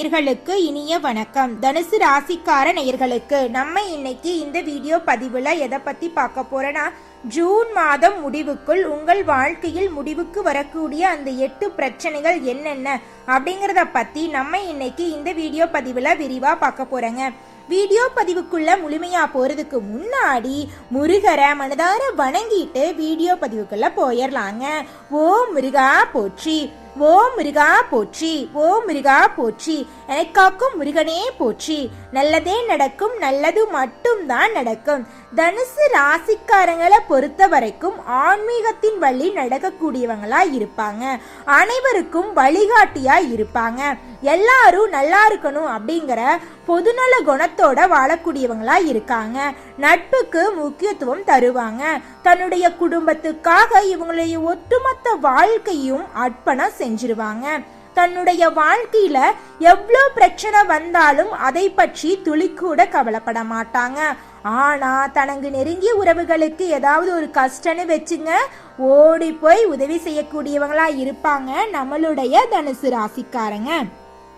நேயர்களுக்கு இனிய வணக்கம். தனுசு ராசிக்கார நேயர்களுக்கு நம்ம இன்னைக்கு இந்த வீடியோ பதிவில் எதை பற்றி பார்க்க போகிறோன்னா ஜூன் மாதம் முடிவுக்குள் உங்கள் வாழ்க்கையில் முடிவுக்கு வரக்கூடிய அந்த எட்டு பிரச்சனைகள் என்னென்ன அப்படிங்கிறத பற்றி நம்ம இன்னைக்கு இந்த வீடியோ பதிவில் விரிவாக பார்க்க போறோங்க. வீடியோ பதிவுக்குள்ள முழுமையா போறதுக்கு முன்னாடி முருகரை மனதார வணங்கிட்டு வீடியோ பதிவுக்குள்ள போயிடலாங்க ஓ முருகா போற்றி. ஓ முருகா போற்றி ஓ முருகா போற்றி எனக்காக்கும் முருகனே போற்றி. நல்லதே நடக்கும் நல்லது மட்டும்தான் நடக்கும். தனுசு ராசிக்காரங்களை பொறுத்த வரைக்கும் ஆன்மீகத்தின் வழி நடக்கக்கூடியவங்களா இருப்பாங்க. அனைவருக்கும் வழிகாட்டியா இருப்பாங்க. எல்லாரும் நல்லா இருக்கணும் அப்படிங்கிற பொதுநல குணத்தோட வாழக்கூடியவங்களா இருக்காங்க. நட்புக்கு முக்கியத்துவம் தருவாங்க. தன்னுடைய குடும்பத்துக்காக இவங்களுடைய ஒட்டுமொத்த வாழ்க்கையும் அர்ப்பணம் செஞ்சிருவாங்க. தன்னுடைய வாழ்க்கையில எவ்வளோ பிரச்சனை வந்தாலும் அதை பற்றி துளி கூட கவலைப்பட மாட்டாங்க. ஆனா தனக்கு நெருங்கிய உறவுகளுக்கு ஏதாவது ஒரு கஷ்டன்னு வச்சுங்க ஓடி போய் உதவி செய்யக்கூடியவங்களா இருப்பாங்க நம்மளுடைய தனுசு ராசிக்காரங்க.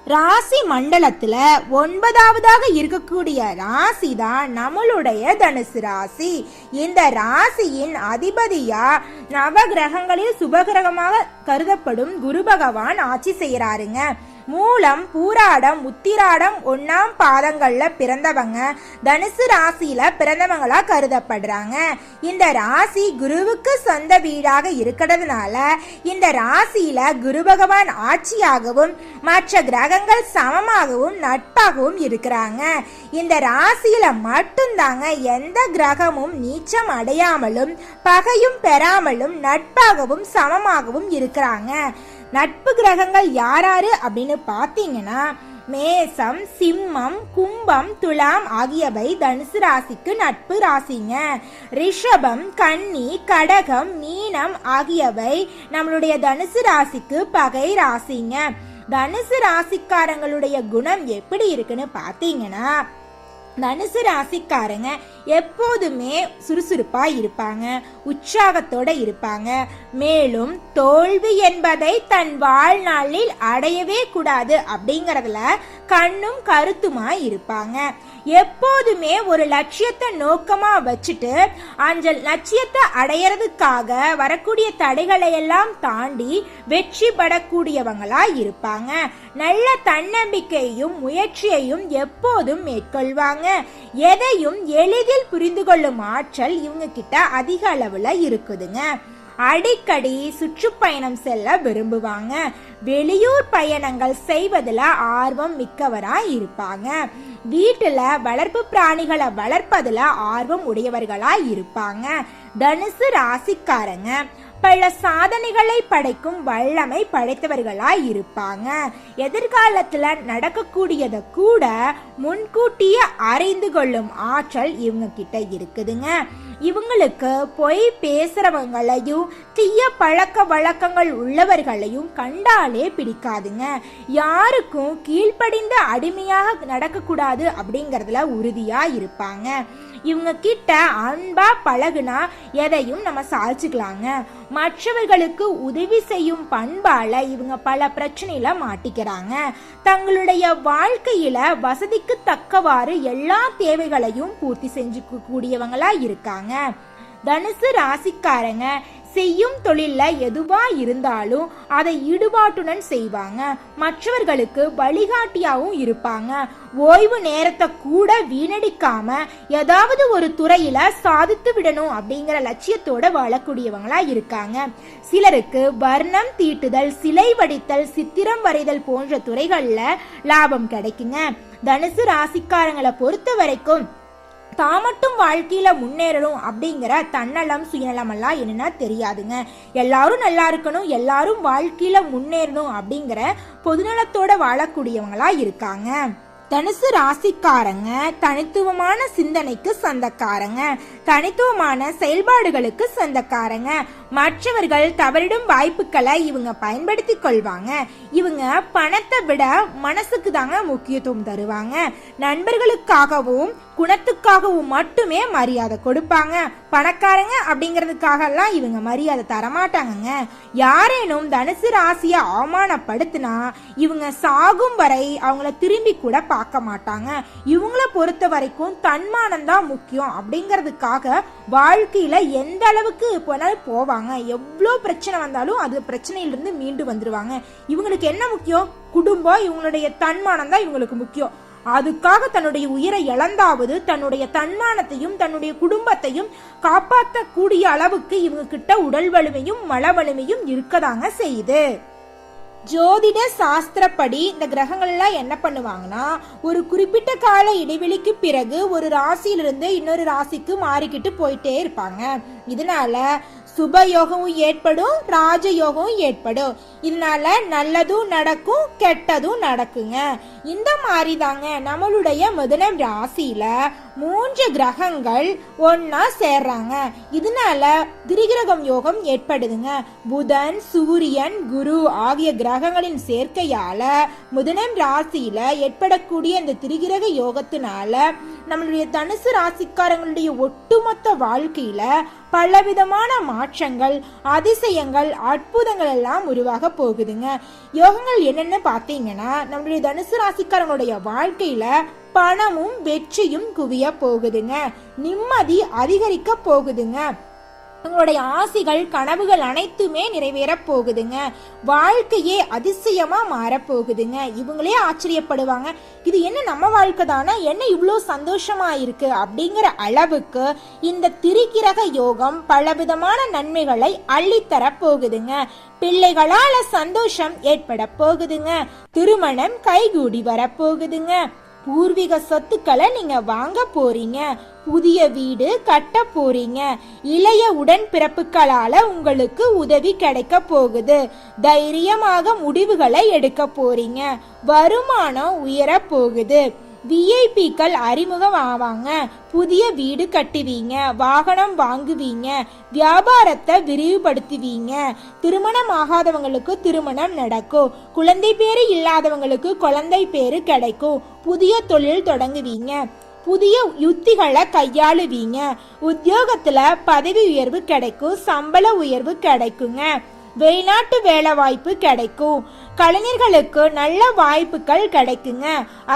ராசி மண்டலத்துல ஒன்பதாவதாக இருக்கக்கூடிய ராசி தான் நம்மளுடைய தனுசு ராசி. இந்த ராசியின் அதிபதியா நவகிரகங்களில் சுபகிரகமாக கருதப்படும் குரு பகவான் ஆட்சி செய்யறாருங்க மூலம் பூராடம் உத்திராடம் ஒன்னாம் பாதங்கள்ல பிறந்தவங்க. தனுசு ராசியில பிறந்தவங்களா கருதப்படுறாங்க. இந்த ராசி குருவுக்கு சொந்த வீடாக இருக்கிறதுனால இந்த ராசியில குரு பகவான் ஆட்சியாகவும் மற்ற கிரகங்கள் சமமாகவும் நட்பாகவும் இருக்கிறாங்க. இந்த ராசியில மட்டும்தாங்க எந்த கிரகமும் நீச்சம் அடையாமலும் பகையும் பெறாமலும் நட்பாகவும் சமமாகவும் இருக்கிறாங்க. நட்பு கிரகங்கள் யாராரு அப்படின்னு பார்த்தீங்கன்னா மேசம் சிம்மம் கும்பம் துலாம் ஆகியவை தனுசு ராசிக்கு நட்பு ராசிங்க. ரிஷபம் கன்னி கடகம் மீனம் ஆகியவை நம்மளுடைய தனுசு ராசிக்கு பகை ராசிங்க. தனுசு ராசிக்காரங்களுடைய குணம் எப்படி இருக்குன்னு பார்த்தீங்கன்னா தனுசு ராசிக்காரங்க எப்போதுமே சுறுசுறுப்பா இருப்பாங்க உற்சாகத்தோட இருப்பாங்க. மேலும் தோல்வி என்பதை தன் வாழ்நாளில் அடையவே கூடாது அப்படிங்கறதுல கண்ணும் கருத்துமா இருப்பாங்க. எப்போதுமே ஒரு லட்சியத்தை நோக்கமா வச்சுட்டு அந்த லட்சியத்தை அடையறதுக்காக வரக்கூடிய தடைகளை எல்லாம் தாண்டி வெற்றி படக்கூடியவங்களா இருப்பாங்க. நல்ல தன்னம்பிக்கையும் முயற்சியையும் எப்போதும் மேற்கொள்வாங்க. எதையும் எளிதில் புரிந்து கொள்ளும் ஆற்றல் இவங்க கிட்ட அதிக அளவுல இருக்குதுங்க. அடிக்கடி சுற்றுப்பயணம் செல்ல விரும்புவாங்க. வெளியூர் பயணங்கள் செய்வதில் ஆர்வம் மிக்கவரா இருப்பாங்க. வீட்டில் வளர்ப்பு பிராணிகளை வளர்ப்பதில் ஆர்வம் உடையவர்களா இருப்பாங்க. தனுசு ராசிக்காரங்க. பல சாதனைகளை படைக்கும் வல்லமை படைத்தவர்களாய் இருப்பாங்க. எதிர்காலத்துல நடக்கக்கூடியதை கூட முன்கூட்டியே அறிந்து கொள்ளும் ஆற்றல் இவங்க கிட்ட இருக்குதுங்க. இவங்களுக்கு பொய் பேசுறவங்களையும் தீய பழக்க வழக்கங்கள் உள்ளவர்களையும் கண்டாலே பிடிக்காதுங்க. யாருக்கும் கீழ்ப்படிந்த அடிமையாக நடக்கக்கூடாது அப்படிங்கறதுல உறுதியா இருப்பாங்க. இவங்க கிட்ட அன்பா பழகுனா எதையும் நம்ம சாதிச்சுக்கலாங்க. மற்றவர்களுக்கு உதவி செய்யும் பண்பால இவங்க பல பிரச்சனையில மாட்டிக்கிறாங்க. தங்களுடைய வாழ்க்கையில வசதிக்கு தக்கவாறு எல்லா தேவைகளையும் பூர்த்தி செஞ்சு கூடியவங்களா இருக்காங்க. தனுசு ராசிக்காரங்க செய்யும் தொழிலில் எதுவா இருந்தாலும் அதை ஈடுபாட்டுடன் செய்வாங்க. மற்றவர்களுக்கு வழிகாட்டியாகவும் இருப்பாங்க. ஓய்வு நேரத்தை கூட வீணடிக்காம ஏதாவது ஒரு துறையில சாதித்து விடணும் அப்படிங்கிற லட்சியத்தோட வாழக்கூடியவங்களா இருக்காங்க. சிலருக்கு வர்ணம் தீட்டுதல் சிலை வடித்தல் சித்திரம் வரைதல் போன்ற துறைகள்ல லாபம் கிடைக்குங்க. தனுசு ராசிக்காரங்களை பொறுத்த வரைக்கும் தான் மட்டும் வாழ்க்கையில் முன்னேறணும் அப்படிங்கிற தன்னலம் சுயநலம் எல்லாம் என்னன்னா தெரியாதுங்க. எல்லாரும் நல்லா இருக்கணும் எல்லாரும் வாழ்க்கையில் முன்னேறணும் அப்படிங்கிற பொதுநலத்தோட வாழக்கூடியவங்களாக இருக்காங்க. தனுசு ராசிக்காரங்க தனித்துவமான சிந்தனைக்கு சொந்தக்காரங்க தனித்துவமான செயல்பாடுகளுக்கு சொந்தக்காரங்க. மற்றவர்கள் தவறிடும் வாய்ப்புகளை இவங்க பயன்படுத்தி கொள்வாங்க. இவங்க பணத்தை விட மனசுக்கு தாங்க முக்கியத்துவம் தருவாங்க. நண்பர்களுக்காகவும் குணத்துக்காகவும் மட்டுமே மரியாதை கொடுப்பாங்க. பணக்காரங்க அப்படிங்கிறதுக்காகலாம் இவங்க மரியாதை தரமாட்டாங்கங்க. யாரேனும் தனுசு ராசியை அவமானப்படுத்தினா இவங்க சாகும் வரை அவங்கள திரும்பி கூட பார்க்க மாட்டாங்க. இவங்கள பொறுத்த வரைக்கும் தன்மானம் தான் முக்கியம் அப்படிங்கிறதுக்காக வாழ்க்கையில எந்த அளவுக்கு போனாலும் போவாங்க. எவ்வளோ பிரச்சனை வந்தாலும் அது பிரச்சனையிலிருந்து மீண்டு வந்துடுவாங்க இவங்களுக்கு என்ன முக்கியம்? குடும்பம் இவங்களுடைய தன்மானம் தான் இவங்களுக்கு முக்கியம். அதுக்காக தன்னுடைய உயிரை இழந்தாவது தன்னுடைய தன்மானத்தையும் தன்னுடைய குடும்பத்தையும் காப்பாற்றக்கூடிய அளவுக்கு இவங்க கிட்ட உடல் வலிமையும் மன வலிமையும் இருக்கதாங்க செய்யுது. ஜோதிட சாஸ்திரப்படி இந்த கிரகங்கள்லாம் என்ன பண்ணுவாங்கன்னா ஒரு குறிப்பிட்ட கால இடைவெளிக்கு பிறகு ஒரு ராசியிலிருந்து இன்னொரு ராசிக்கு மாறிக்கிட்டு போயிட்டே இருப்பாங்க. இதனால சுபயோகமும் ஏற்படும் ராஜயோகமும் ஏற்படும். இதனால நல்லதும் நடக்கும் கெட்டதும் நடக்குங்க. இந்த மாதிரி தாங்க நம்மளுடைய முதலம் ராசியில மூன்று கிரகங்கள் ஒன்னா சேர்றாங்க. இதனால திரிகிரகம் யோகம் ஏற்படுதுங்க. புதன் சூரியன் குரு ஆகிய கிரகங்களின் சேர்க்கையால முதலம் ராசியில ஏற்படக்கூடிய இந்த திரிகிரக யோகத்தினால நம்மளுடைய தனுசு ராசிக்காரங்களுடைய ஒட்டுமொத்த வாழ்க்கையில பலவிதமான மாற்றங்கள் அதிசயங்கள் அற்புதங்கள் எல்லாம் உருவாக போகுதுங்க. யோகங்கள் என்னென்னு பார்த்தீங்கன்னா நம்மளுடைய தனுசு ராசிக்காரங்களுடைய வாழ்க்கையில பணமும் வெற்றியும் குவிய போகுதுங்க. நிம்மதி அதிகரிக்க போகுதுங்க. உங்களுடைய ஆசைகள் கனவுகள் அனைத்துமே நிறைவேறப் போகுதுங்க. வாழ்க்கையே அதிசயமா மாறப் போகுதுங்க. இவங்களே ஆச்சரியப்படுவாங்க. இது என்ன நம்ம வாழ்க்கை தானே? என்ன இவ்வளோ சந்தோஷமா இருக்கு? அப்படிங்கிற அளவுக்கு இந்த திரிகிரக யோகம் பலவிதமான நன்மைகளை அள்ளித்தர போகுதுங்க. பிள்ளைகளால சந்தோஷம் ஏற்பட போகுதுங்க. திருமணம் கைகூடி வரப்போகுதுங்க பூர்வீக சொத்துக்களை நீங்க வாங்க போறீங்க. புதிய வீடு கட்ட போறீங்க. இளைய உடன்பிறப்புகளால உங்களுக்கு உதவி கிடைக்க போகுது. தைரியமாக முடிவுகளை எடுக்க போறீங்க. வருமானம் உயர போகுது. விஐபிக்கள் அறிமுகம் ஆவாங்க புதிய வீடு கட்டுவீங்க. வாகனம் வாங்குவீங்க. வியாபாரத்தை விரிவுபடுத்துவீங்க. திருமணம் ஆகாதவங்களுக்கு திருமணம் நடக்கும். குழந்தை பேரு இல்லாதவங்களுக்கு குழந்தை பேரு கிடைக்கும். புதிய தொழில் தொடங்குவீங்க. புதிய யுத்திகளை கையாளுவீங்க. உத்தியோகத்துல பதவி உயர்வு கிடைக்கும். சம்பள உயர்வு கிடைக்குங்க. வெளிநாட்டு வேலை வாய்ப்பு கிடைக்கும். கலைஞர்களுக்கு நல்ல வாய்ப்புகள் கிடைக்குங்க.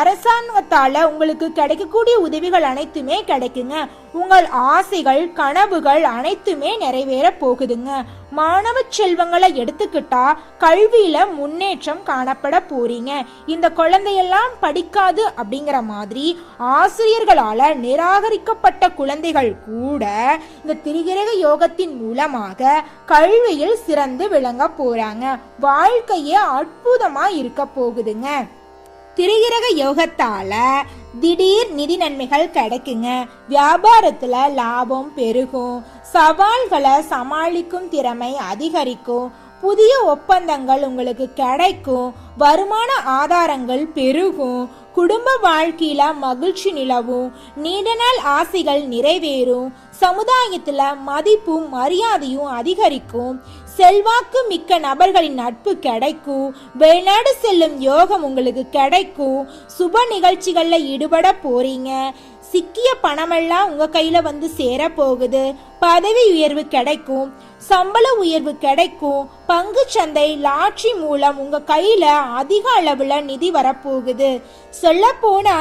அரசாங்கத்தால் உங்களுக்கு கிடைக்கக்கூடிய உதவிகள் அனைத்துமே கிடைக்குங்க. உங்கள் ஆசைகள் கனவுகள் அனைத்துமே நிறைவேற போகுதுங்க. மாணவ செல்வங்களை எடுத்துக்கிட்டா கல்வியில முன்னேற்றம் காணப்பட போறீங்க. இந்த குழந்தையெல்லாம் படிக்காது அப்படிங்கிற மாதிரி ஆசிரியர்களால நிராகரிக்கப்பட்ட குழந்தைகள் கூட இந்த திரிகிரக யோகத்தின் மூலமாக கல்வியில் சிறந்து விளங்க போறாங்க. வாழ்க்கையே அற்புதமா இருக்க போகுதுங்க. திரிகிரக யோகத்தால திடீர் நிதி நன்மைகள் கிடைக்குங்க. வியாபாரத்துல லாபம் பெருகும். சவால்களை சமாளிக்கும் திறமை அதிகரிக்கும். புதிய ஒப்பந்தங்கள் உங்களுக்கு கிடைக்கும். வருமான ஆதாரங்கள் பெருகும். குடும்ப வாழ்க்கையில மகிழ்ச்சி நிலவும் நீண்ட நாள் ஆசைகள் நிறைவேறும் சமுதாயத்துல மதிப்பும் மரியாதையும் அதிகரிக்கும் செல்வாக்கு மிக்க நபர்களின் நட்பு கிடைக்கும் வெளிநாடு செல்லும் யோகம் உங்களுக்கு கிடைக்கும் சுப நிகழ்ச்சிகள்ல ஈடுபட போறீங்க சிக்கிய பணமெல்லாம் உங்க கையில வந்து சேர போகுது பதவி உயர்வு கிடைக்கும் சம்பள உயர்வு கிடைக்கும். பங்கு சந்தை லாட்ரி மூலம் உங்க கையில அதிக அளவுல நிதி வரப்போகுது. சொல்ல போனா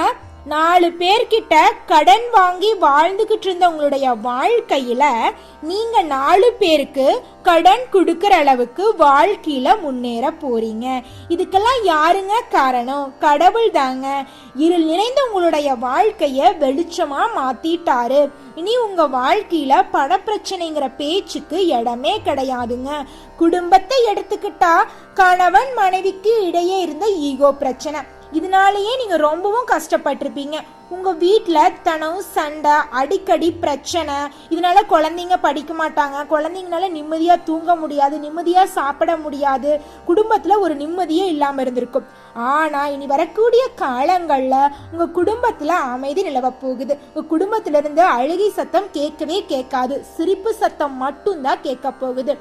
நாலு பேர்கிட்ட கடன் வாங்கி வாழ்ந்துக்கிட்டு இருந்தவங்களுடைய வாழ்க்கையில் வாழ்க்கையில நீங்க நாலு பேருக்கு கடன் கொடுக்கற அளவுக்கு வாழ்க்கையில முன்னேற போறீங்க. இதுக்கெல்லாம் யாருங்க காரணம்? கடவுள் தாங்க. இருள் நிறைந்த உங்களுடைய வாழ்க்கைய வெளிச்சமா மாத்திட்டாரு. இனி உங்க வாழ்க்கையில பணப்பிரச்சனைங்கிற பேச்சுக்கு இடமே கிடையாதுங்க. குடும்பத்தை எடுத்துக்கிட்டா கணவன் மனைவிக்கு இடையே இருந்த ஈகோ பிரச்சனை. இதனாலேயே நீங்கள் ரொம்பவும் கஷ்டப்பட்டிருப்பீங்க. உங்கள் வீட்டில் தனவு சண்டை அடிக்கடி பிரச்சனை இதனால குழந்தைங்க படிக்க மாட்டாங்க. குழந்தைங்கனால நிம்மதியாக தூங்க முடியாது நிம்மதியாக சாப்பிட முடியாது. குடும்பத்தில் ஒரு நிம்மதியே இல்லாமல் இருந்திருக்கும். ஆனால் இனி வரக்கூடிய காலங்களில் உங்கள் குடும்பத்தில் அமைதி நிலவ போகுது. உங்க குடும்பத்துல இருந்து அழுகை சத்தம் கேட்கவே கேட்காது. சிரிப்பு சத்தம் மட்டும்தான் கேட்க போகுது.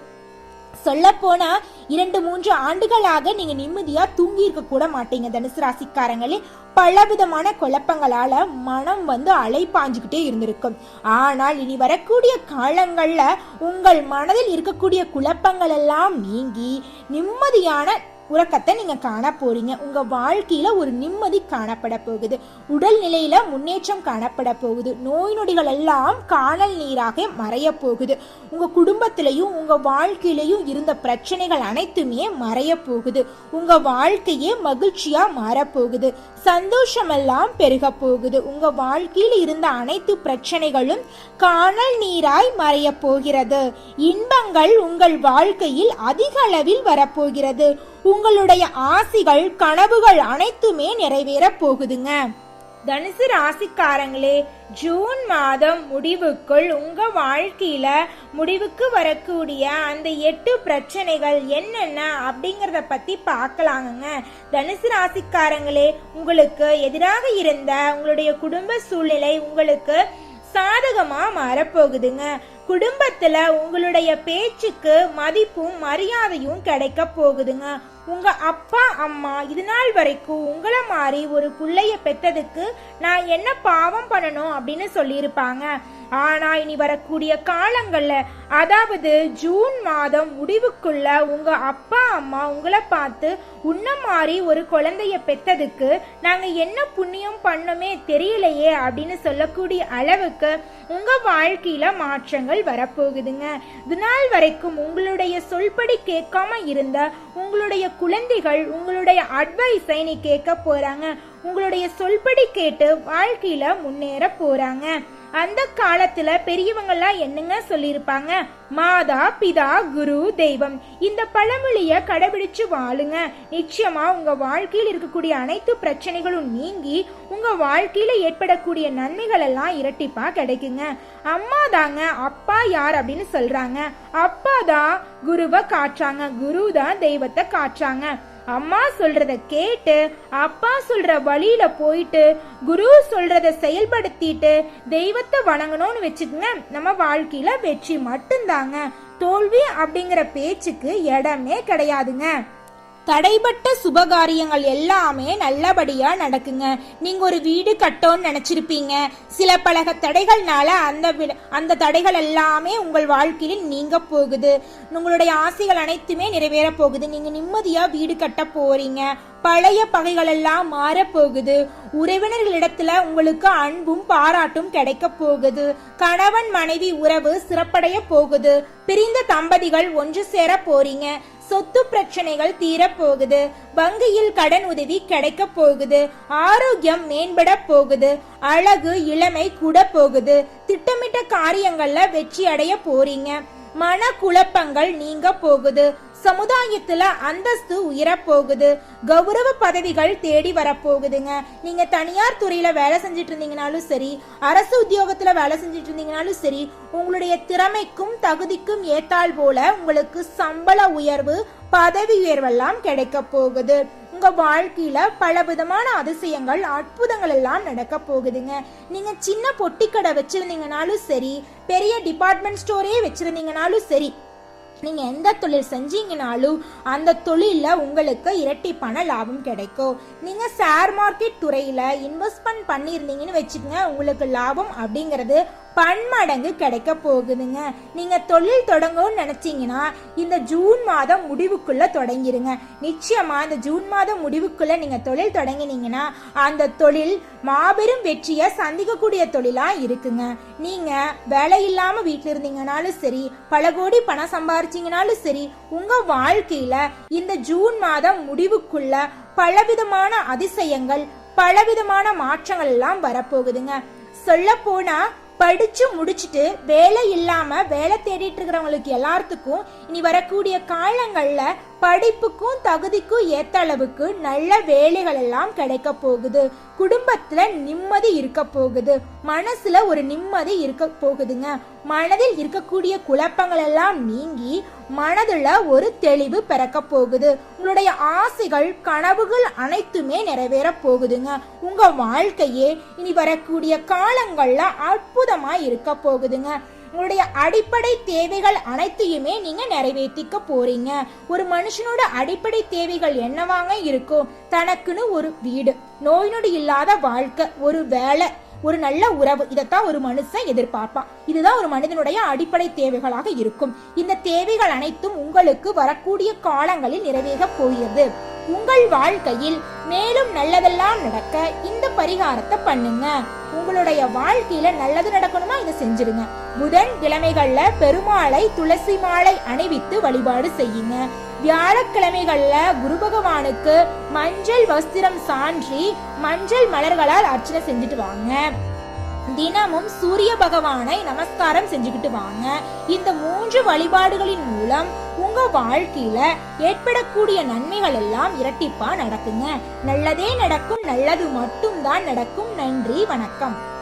சொல்லப்போனா இரண்டு மூன்று ஆண்டுகளாக நீங்க நிம்மதியா தூங்கி இருக்க கூட மாட்டீங்க தனுசு ராசிக்காரங்களே. பலவிதமான குழப்பங்களால மனம் வந்து அலைப்பாஞ்சுக்கிட்டே இருந்திருக்கும். ஆனால் இனி வரக்கூடிய காலங்கள்ல உங்கள் மனதில் இருக்கக்கூடிய குழப்பங்கள் எல்லாம் நீங்கி நிம்மதியான உறக்கத்தை நீங்க காண போறீங்க. உங்க வாழ்க்கையில ஒரு நிம்மதி காணப்பட போகுது. உடல் நிலையில முன்னேற்றம் காணப்பட போகுது. நோய் நொடிகள் எல்லாம் காணல் நீராக மறைய போகுது. உங்க குடும்பத்திலையும் உங்க வாழ்க்கையிலையும் இருந்த பிரச்சனைகள் அனைத்துமே மறைய போகுது. உங்க வாழ்க்கையே மகிழ்ச்சியா மாறப்போகுது. சந்தோஷமெல்லாம் பெருக போகுது. உங்க வாழ்க்கையில் இருந்த அனைத்து பிரச்சனைகளும் காணல் நீராய் மறைய போகிறது. இன்பங்கள் உங்கள் வாழ்க்கையில் அதிக அளவில் வரப்போகிறது. உங்களுடைய ஆசிகள் கனவுகள் அனைத்துமே நிறைவேற போகுதுங்க. தனுசு ராசிக்காரங்களே ஜூன் மாதம் முடிவுக்குள் உங்க வாழ்க்கையில முடிவுக்கு வரக்கூடிய அந்த எட்டு பிரச்சனைகள் என்னென்ன அப்படிங்கறத பத்தி பார்க்கலாங்க தனுசு ராசிக்காரங்களே உங்களுக்கு எதிராக இருந்த உங்களுடைய குடும்ப சூழ்நிலை உங்களுக்கு சாதகமா மாறப்போகுதுங்க. குடும்பத்துல உங்களுடைய பேச்சுக்கு மதிப்பும் மரியாதையும் கிடைக்க போகுதுங்க. உங்க அப்பா அம்மா இது நாள் வரைக்கும் உங்களை மாதிரி ஒரு பிள்ளைய பெத்ததுக்கு நான் என்ன பாவம் பண்ணணும் அப்படின்னு சொல்லியிருப்பாங்க. ஆனா இனி வரக்கூடிய காலங்கள்ல அதாவது ஜூன் மாதம் முடிவுக்குள்ள உங்க அப்பா அம்மா உங்களை பார்த்து உன்ன மாதிரி ஒரு குழந்தைய பெத்ததுக்கு நாங்க என்ன புண்ணியம் பண்ணோமே தெரியலையே அப்படின்னு சொல்லக்கூடிய அளவுக்கு உங்க வாழ்க்கையில மாற்றங்கள் வரப்போகுதுங்க. இது நாள் வரைக்கும் உங்களுடைய சொல்படி கேட்காம இருந்த உங்களுடைய குழந்தைகள் உங்களுடைய அட்வைஸை நீ கேட்க போறாங்க. உங்களுடைய சொல்படி கேட்டு வாழ்க்கையில முன்னேற போறாங்க. அந்த காலத்துல பெரியவங்கெல்லாம் என்னங்க சொல்லியிருப்பாங்க? மாதா பிதா குரு தெய்வம். இந்த பழமொழிய கடைபிடிச்சு வாழுங்க. நிச்சயமா உங்க வாழ்க்கையில் இருக்கக்கூடிய அனைத்து பிரச்சனைகளும் நீங்கி உங்க வாழ்க்கையில ஏற்படக்கூடிய நன்மைகள் எல்லாம் இரட்டிப்பா கிடைக்குங்க. அம்மா தாங்க அப்பா யார் அப்படின்னு சொல்றாங்க. அப்பா தான் குருவை காட்டுறாங்க குரு தான் தெய்வத்தை காட்டுறாங்க அம்மா சொல்றத கேட்டு அப்பா சொல்ற வழியில போயிட்டு குரு சொல்றத செயல்படுத்திட்டு தெய்வத்தை வணங்கணும்னு வச்சுக்கோங்க. நம்ம வாழ்க்கையில வெற்றி மட்டும்தாங்க. தோல்வி அப்படிங்கிற பேச்சுக்கு இடமே கிடையாதுங்க. தடைப்பட்ட சுபகாரியங்கள் எல்லாமே நல்லபடியா நடக்குங்க. நீங்க ஒரு வீடு கட்டோன்னு நினைச்சிருப்பீங்க. சில பல தடைகள்னால அந்த அந்த தடைகள் எல்லாமே உங்கள் வாழ்க்கையில் நீங்க போகுது. உங்களுடைய ஆசைகள் அனைத்துமே நிறைவேற போகுது. நீங்க நிம்மதியா வீடு கட்ட போறீங்க. பழைய பகைகள் எல்லாம் மாற போகுது. உறவினர்களிடத்துல உங்களுக்கு அன்பும் பாராட்டும் கிடைக்க போகுது. கணவன் மனைவி உறவு சிறப்படைய போகுது. பிரிந்த தம்பதிகள் ஒன்று சேர போறீங்க. சொத்து பிரச்சனைகள் தீரப்போகுது. வங்கியில் கடன் உதவி கிடைக்க போகுது. ஆரோக்கியம் மேம்பட போகுது. அழகு இளமை கூட போகுது. திட்டமிட்ட காரியங்கள்ல வெற்றி அடைய போறீங்க. மன குழப்பங்கள் நீங்க போகுது. சமுதாயத்துல அந்தஸ்து உயரப் போகுது கௌரவ பதவிகள் தேடி வரப்போகுதுங்க. நீங்க தனியார் துறையில வேலை செஞ்சுட்டு இருந்தீங்கனாலும் சரி அரசு உத்தியோகத்துல வேலை செஞ்சுட்டு இருந்தீங்கனாலும் சரி உங்களுடைய திறமைக்கும் தகுதிக்கும் ஏத்தால் போல உங்களுக்கு சம்பள உயர்வு பதவி உயர்வெல்லாம் கிடைக்க போகுது. உங்க வாழ்க்கையில பல விதமான அதிசயங்கள் அற்புதங்கள் எல்லாம் நடக்க போகுதுங்க. நீங்க சின்ன பொட்டிக்கடை வச்சிருந்தீங்கனாலும் சரி பெரிய டிபார்ட்மெண்ட் ஸ்டோரே வச்சிருந்தீங்கனாலும் சரி நீங்க எந்த தொழில் செஞ்சீங்கனாலும் அந்த தொழிலில் உங்களுக்கு இரட்டிப்பான லாபம் கிடைக்கும். நீங்க ஷேர் மார்க்கெட் துறையில இன்வெஸ்ட்மெண்ட் பண்ணியிருந்தீங்கன்னு வச்சுக்கோங்க உங்களுக்கு லாபம் அப்படிங்கிறது பன்மடங்கு கிடைக்க போகுதுங்க. நீங்க தொழில் தொடங்கணும்னு நினைச்சீங்கன்னா இந்த ஜூன் மாதம் முடிவுக்குள்ள தொடங்கிருங்க. நிச்சயமா இந்த ஜூன் மாதம் முடிவுக்குள்ள நீங்க தொழில் தொடங்கினீங்கன்னா அந்த தொழில் மாபெரும் வெற்றியை சந்திக்கக்கூடிய தொழிலா இருக்குங்க. நீங்க வேலை இல்லாம வீட்டில் இருந்தீங்கனாலும் சரி பல கோடி பணம் சம்பாரிச்சீங்கனாலும் சரி உங்க வாழ்க்கையில இந்த ஜூன் மாதம் முடிவுக்குள்ள பலவிதமான அதிசயங்கள் பலவிதமான மாற்றங்கள் எல்லாம் வரப்போகுதுங்க. சொல்ல போனா படிச்சு முடிச்சுட்டு வேலை இல்லாம வேலை தேடிட்டு இருக்கிறவங்களுக்கு எல்லாத்துக்கும் இனி வரக்கூடிய காலங்கள்ல படிப்புக்கும் தகுதிக்கும் ஏத்த அளவுக்கு நல்ல வேலைகள் எல்லாம் கிடைக்க போகுது. குடும்பத்துல நிம்மதி இருக்க போகுது. மனசுல ஒரு நிம்மதி இருக்க போகுதுங்க. மனதில் இருக்கக்கூடிய குழப்பங்கள் எல்லாம் நீங்கி மனதுல ஒரு தெளிவு பிறக்க போகுது. உங்களுடைய ஆசைகள் கனவுகள் அனைத்துமே நிறைவேற போகுதுங்க. உங்க வாழ்க்கையே இனி வரக்கூடிய காலங்கள்ல அற்புதமா இருக்க போகுதுங்க. உங்களுடைய அடிப்படை தேவைகள் அனைத்தையுமே நீங்க நிறைவேற்றிக்க போறீங்க. ஒரு மனுஷனோட அடிப்படை தேவைகள் என்னவாங்க இருக்கும் தனக்குன்னு ஒரு வீடு நோய் நொடி இல்லாத வாழ்க்கை ஒரு வேலை ஒரு நல்ல உறவு இதைத்தான் ஒரு மனுஷன் எதிர்பார்ப்பான். இதுதான் ஒரு மனிதனுடைய அடிப்படை தேவைகளாக இருக்கும். இந்த தேவைகள் அனைத்தும் உங்களுக்கு வரக்கூடிய காலங்களில் நிறைவேற போகிறது. உங்கள் வாழ்க்கையில் மேலும் நல்லதெல்லாம் நடக்க இந்த பரிகாரத்தை பண்ணுங்க. உங்களுடைய வாழ்க்கையில நல்லது நடக்கணுமா? இதை செஞ்சிருங்க புதன் கிழமைகள்ல பெருமாளை துளசி மாலை அணிவித்து வழிபாடு செய்யுங்க. வியாழக்கிழமைகள்ல குரு பகவானுக்கு மஞ்சள் வஸ்திரம் சான்றி மஞ்சள் மலர்களால் அர்ச்சனை செஞ்சுட்டு வாங்க. தினமும் சூரிய பகவானை நமஸ்காரம் செஞ்சுக்கிட்டு வாங்க. இந்த மூன்று வழிபாடுகளின் மூலம் உங்க வாழ்க்கையில ஏற்படக்கூடிய நன்மைகள் எல்லாம் இரட்டிப்பா நடக்குங்க. நல்லதே நடக்கும் நல்லது மட்டும்தான் நடக்கும். நன்றி வணக்கம்.